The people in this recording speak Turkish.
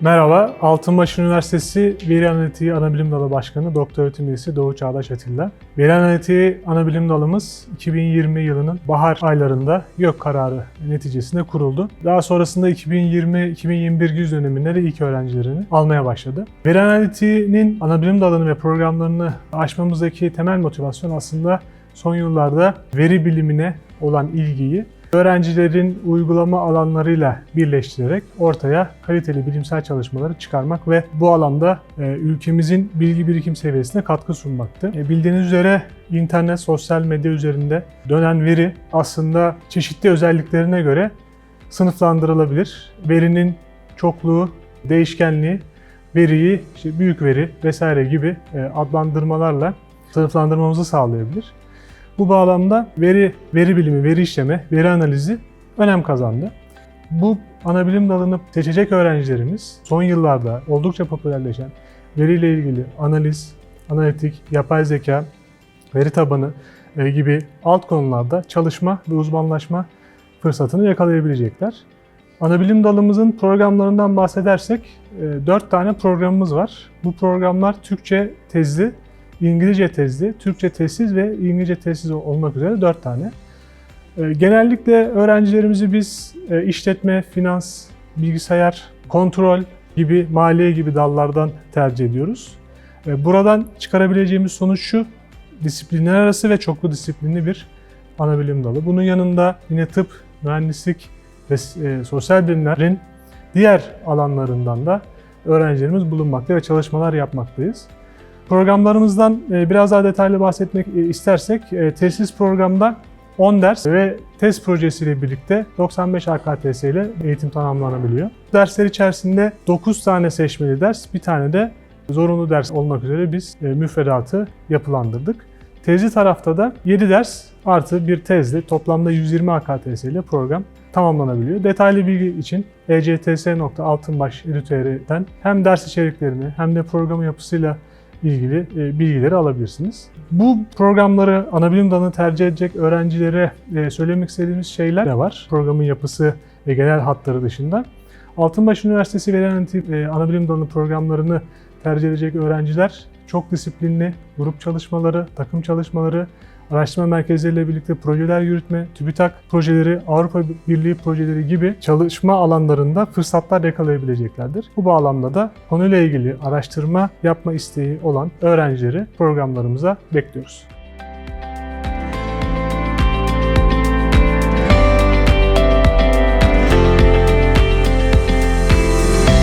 Merhaba, Altınbaş Üniversitesi Veri Analitiği Anabilim Dalı Başkanı Doktor Öğretim Üyesi Doğu Çağdaş Atilla. Veri Analitiği Anabilim Dalımız 2020 yılının bahar aylarında yok kararı neticesinde kuruldu. Daha sonrasında 2020-2021 güz döneminde de ilk öğrencilerini almaya başladı. Veri Analitiğinin anabilim dalını ve programlarını aşmamızdaki temel motivasyon aslında son yıllarda veri bilimine olan ilgiyi öğrencilerin uygulama alanlarıyla birleştirerek ortaya kaliteli bilimsel çalışmaları çıkarmak ve bu alanda e, ülkemizin bilgi birikim seviyesine katkı sunmaktı. E, bildiğiniz üzere internet, sosyal medya üzerinde dönen veri aslında çeşitli özelliklerine göre sınıflandırılabilir. Verinin çokluğu, değişkenliği, veriyi işte büyük veri vesaire gibi e, adlandırmalarla sınıflandırmamızı sağlayabilir. Bu bağlamda veri, veri bilimi, veri işleme, veri analizi önem kazandı. Bu ana bilim dalını seçecek öğrencilerimiz son yıllarda oldukça popülerleşen veriyle ilgili analiz, analitik, yapay zeka, veri tabanı e, gibi alt konularda çalışma ve uzmanlaşma fırsatını yakalayabilecekler. Anabilim dalımızın programlarından bahsedersek 4 tane programımız var. Bu programlar Türkçe tezli, İngilizce tezli, Türkçe tezsiz ve İngilizce tezsiz olmak üzere 4 tane. Ee, Genellikle öğrencilerimizi biz e, işletme, finans, bilgisayar, kontrol gibi, maliye gibi dallardan tercih ediyoruz. Ee, Buradan çıkarabileceğimiz sonuç şu, disiplinler arası ve çoklu disiplinli bir ana bilim dalı. Bunun yanında yine tıp, mühendislik ve e, sosyal bilimlerin diğer alanlarından da öğrencilerimiz bulunmakta ve çalışmalar yapmaktayız. Programlarımızdan e, biraz daha detaylı bahsetmek e, istersek, e, tesis programda 10 ders ve test projesiyle birlikte 95 AKTS ile eğitim tamamlanabiliyor. Dersler içerisinde 9 tane seçmeli ders, bir tane de zorunlu ders olmak üzere biz müfredatı yapılandırdık. Tezli tarafta da 7 ders artı bir tezle toplamda 120 AKTS ile program tamamlanabiliyor. Detaylı bilgi için ects.altınbaş.edu.tr'den hem ders içeriklerini hem de programın yapısıyla ilgili e, bilgileri alabilirsiniz. Bu programları anabilim dalını tercih edecek öğrencilere e, söylemek istediğimiz şeyler de var. Programın yapısı ve genel hatları dışında. Altınbaş Üniversitesi Veri Analitik e, Anabilim Dalı programlarını tercih edecek öğrenciler çok disiplinli grup çalışmaları, takım çalışmaları, araştırma merkezleriyle birlikte projeler yürütme, TÜBİTAK projeleri, Avrupa Birliği projeleri gibi çalışma alanlarında fırsatlar yakalayabileceklerdir. Bu bağlamda da konuyla ilgili araştırma yapma isteği olan öğrencileri programlarımıza bekliyoruz.